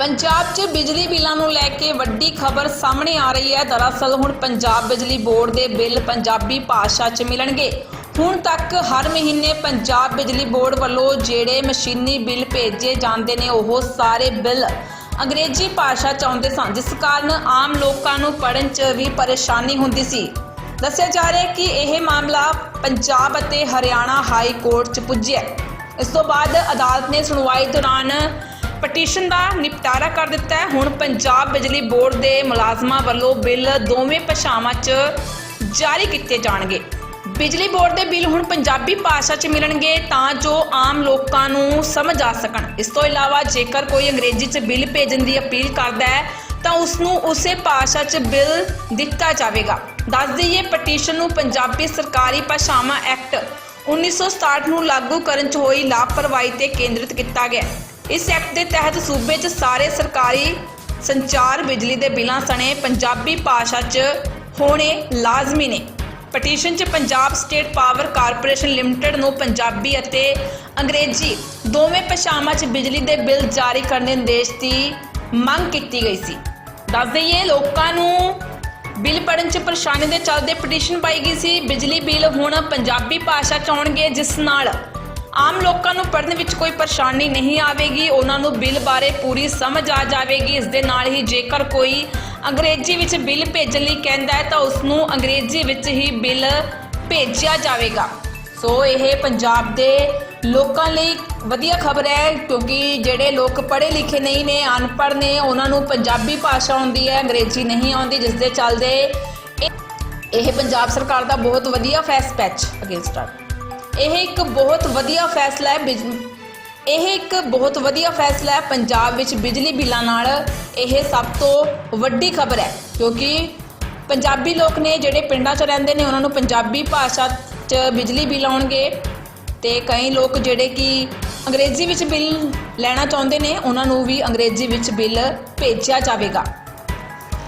ਪੰਜਾਬ 'ਚ ਬਿਜਲੀ ਬਿੱਲਾਂ ਨੂੰ ਲੈ ਕੇ ਵੱਡੀ ਖਬਰ ਸਾਹਮਣੇ ਆ ਰਹੀ ਹੈ। ਦਰਅਸਲ ਹੁਣ ਪੰਜਾਬ ਬਿਜਲੀ ਬੋਰਡ ਦੇ ਬਿੱਲ ਪੰਜਾਬੀ ਭਾਸ਼ਾ 'ਚ ਮਿਲਣਗੇ। ਹੁਣ ਤੱਕ ਹਰ ਮਹੀਨੇ ਪੰਜਾਬ ਬਿਜਲੀ ਬੋਰਡ ਵੱਲੋਂ ਜਿਹੜੇ ਮਸ਼ੀਨੀ ਬਿੱਲ ਭੇਜੇ ਜਾਂਦੇ ਨੇ, ਉਹ ਸਾਰੇ ਬਿੱਲ ਅੰਗਰੇਜ਼ੀ ਭਾਸ਼ਾ 'ਚ ਆਉਂਦੇ ਸਨ, ਜਿਸ ਕਾਰਨ ਆਮ ਲੋਕਾਂ ਨੂੰ ਪੜ੍ਹਨ 'ਚ ਵੀ ਪਰੇਸ਼ਾਨੀ ਹੁੰਦੀ ਸੀ। ਦੱਸਿਆ ਜਾ ਰਿਹਾ ਹੈ ਕਿ ਇਹ ਮਾਮਲਾ ਪੰਜਾਬ ਅਤੇ ਹਰਿਆਣਾ ਹਾਈ ਕੋਰਟ 'ਚ ਪੁੱਜਿਆ ਇਸ ਤੋਂ ਬਾਅਦ ਅਦਾਲਤ ਨੇ ਸੁਣਵਾਈ ਦੌਰਾਨ ਪਟੀਸ਼ਨ ਦਾ ਨਿਪਟਾਰਾ ਕਰ ਦਿੱਤਾ ਹੈ। ਹੁਣ ਪੰਜਾਬ ਬਿਜਲੀ ਬੋਰਡ ਦੇ ਮੁਲਾਜ਼ਮਾਂ ਵੱਲੋਂ ਬਿੱਲ ਦੋਵੇਂ ਭਾਸ਼ਾਵਾਂ 'ਚ ਜਾਰੀ ਕੀਤੇ ਜਾਣਗੇ। ਬਿਜਲੀ ਬੋਰਡ ਦੇ ਬਿੱਲ ਹੁਣ ਪੰਜਾਬੀ ਭਾਸ਼ਾ 'ਚ ਮਿਲਣਗੇ ਤਾਂ ਜੋ ਆਮ ਲੋਕਾਂ ਨੂੰ ਸਮਝ ਆ ਸਕਣ। ਇਸ ਤੋਂ ਇਲਾਵਾ ਜੇਕਰ ਕੋਈ ਅੰਗਰੇਜ਼ੀ 'ਚ ਬਿੱਲ ਭੇਜਣ ਦੀ ਅਪੀਲ ਕਰਦਾ ਹੈ, ਤਾਂ ਉਸ ਨੂੰ ਉਸੇ ਭਾਸ਼ਾ 'ਚ ਬਿੱਲ ਦਿੱਤਾ ਜਾਵੇਗਾ। ਦੱਸ ਦਈਏ, ਪਟੀਸ਼ਨ ਨੂੰ ਪੰਜਾਬੀ ਸਰਕਾਰੀ ਭਾਸ਼ਾਵਾਂ ਐਕਟ 1967 ਨੂੰ ਲਾਗੂ ਕਰਨ 'ਚ ਹੋਈ ਲਾਪਰਵਾਹੀ ਤੇ ਕੇਂਦਰਿਤ ਕੀਤਾ ਗਿਆ। ਇਸ ਐਕਟ ਦੇ ਤਹਿਤ ਸੂਬੇ 'ਚ ਸਾਰੇ ਸਰਕਾਰੀ ਸੰਚਾਰ ਬਿਜਲੀ ਦੇ ਬਿੱਲਾਂ ਸਣੇ ਪੰਜਾਬੀ ਭਾਸ਼ਾ 'ਚ ਹੋਣੇ ਲਾਜ਼ਮੀ ਨੇ। ਪਟੀਸ਼ਨ 'ਚ Punjab state power corporation limited ਨੂੰ ਪੰਜਾਬੀ ਅਤੇ ਅੰਗਰੇਜ਼ੀ ਦੋਵੇਂ ਭਾਸ਼ਾਵਾਂ 'ਚ ਬਿਜਲੀ ਦੇ ਬਿੱਲ ਜਾਰੀ ਕਰਨ ਦੇ ਨਿਰਦੇਸ਼ ਦੀ ਮੰਗ ਕੀਤੀ ਗਈ ਸੀ। ਦੱਸ ਦਈਏ, ਲੋਕਾਂ ਨੂੰ ਬਿੱਲ ਪੜਨ 'ਚ ਪਰੇਸ਼ਾਨੀ ਦੇ ਚੱਲਦੇ ਪਟੀਸ਼ਨ ਪਾਈ ਗਈ ਸੀ। ਬਿਜਲੀ ਬਿੱਲ ਹੁਣ ਪੰਜਾਬੀ ਭਾਸ਼ਾ 'ਚ ਆਉਣਗੇ, ਜਿਸ ਨਾਲ ਆਮ ਲੋਕਾਂ ਨੂੰ ਪੜਨ ਵਿੱਚ ਕੋਈ ਪਰੇਸ਼ਾਨੀ ਨਹੀਂ ਆਵੇਗੀ, ਉਹਨਾਂ ਨੂੰ ਬਿੱਲ ਬਾਰੇ ਪੂਰੀ ਸਮਝ ਆ ਜਾਵੇਗੀ। ਇਸ ਦੇ ਨਾਲ ਹੀ ਜੇਕਰ ਕੋਈ ਅੰਗਰੇਜ਼ੀ ਵਿੱਚ ਬਿੱਲ ਭੇਜਣ ਲਈ ਕਹਿੰਦਾ ਹੈ, ਤਾਂ ਉਸ ਨੂੰ ਅੰਗਰੇਜ਼ੀ ਵਿੱਚ ਹੀ ਬਿੱਲ ਭੇਜਿਆ ਜਾਵੇਗਾ। ਸੋ ਇਹ ਪੰਜਾਬ ਦੇ ਲੋਕਾਂ ਲਈ ਵਧੀਆ ਖਬਰ ਹੈ, ਕਿਉਂਕਿ ਜਿਹੜੇ ਲੋਕ ਪੜ੍ਹੇ ਲਿਖੇ ਨਹੀਂ ਨੇ, ਅਨਪੜ੍ਹ ਨੇ, ਉਹਨਾਂ ਨੂੰ ਪੰਜਾਬੀ ਭਾਸ਼ਾ ਆਉਂਦੀ ਹੈ, ਅੰਗਰੇਜ਼ੀ ਨਹੀਂ ਆਉਂਦੀ, ਜਿਸ ਦੇ ਚੱਲਦੇ ਇਹ- ਪੰਜਾਬ ਸਰਕਾਰ ਦਾ ਬਹੁਤ ਵਧੀਆ ਫੈਸਲਾ ਪੈਚ ਅਗੇਂਸਟ ਆ ਇਹ ਇੱਕ ਬਹੁਤ ਵਧੀਆ ਫੈਸਲਾ ਹੈ ਬਿਜ- ਇਹ ਇੱਕ ਬਹੁਤ ਵਧੀਆ ਫੈਸਲਾ ਹੈ ਪੰਜਾਬ ਵਿੱਚ ਬਿਜਲੀ ਬਿੱਲਾਂ ਨਾਲ। ਇਹ ਸਭ ਤੋਂ ਵੱਡੀ ਖਬਰ ਹੈ, ਕਿਉਂਕਿ ਪੰਜਾਬੀ ਲੋਕ ਨੇ ਜਿਹੜੇ ਪਿੰਡਾਂ 'ਚ ਰਹਿੰਦੇ ਨੇ, ਉਹਨਾਂ ਨੂੰ ਪੰਜਾਬੀ ਭਾਸ਼ਾ 'ਚ ਬਿਜਲੀ ਬਿੱਲ ਆਉਣਗੇ। ਤੇ ਕਈ ਲੋਕ ਜਿਹੜੇ ਕਿ ਅੰਗਰੇਜ਼ੀ ਵਿੱਚ ਬਿੱਲ ਲੈਣਾ ਚਾਹੁੰਦੇ ਨੇ, ਉਹਨਾਂ ਨੂੰ ਵੀ ਅੰਗਰੇਜ਼ੀ ਵਿੱਚ ਬਿੱਲ ਭੇਜਿਆ ਜਾਵੇਗਾ।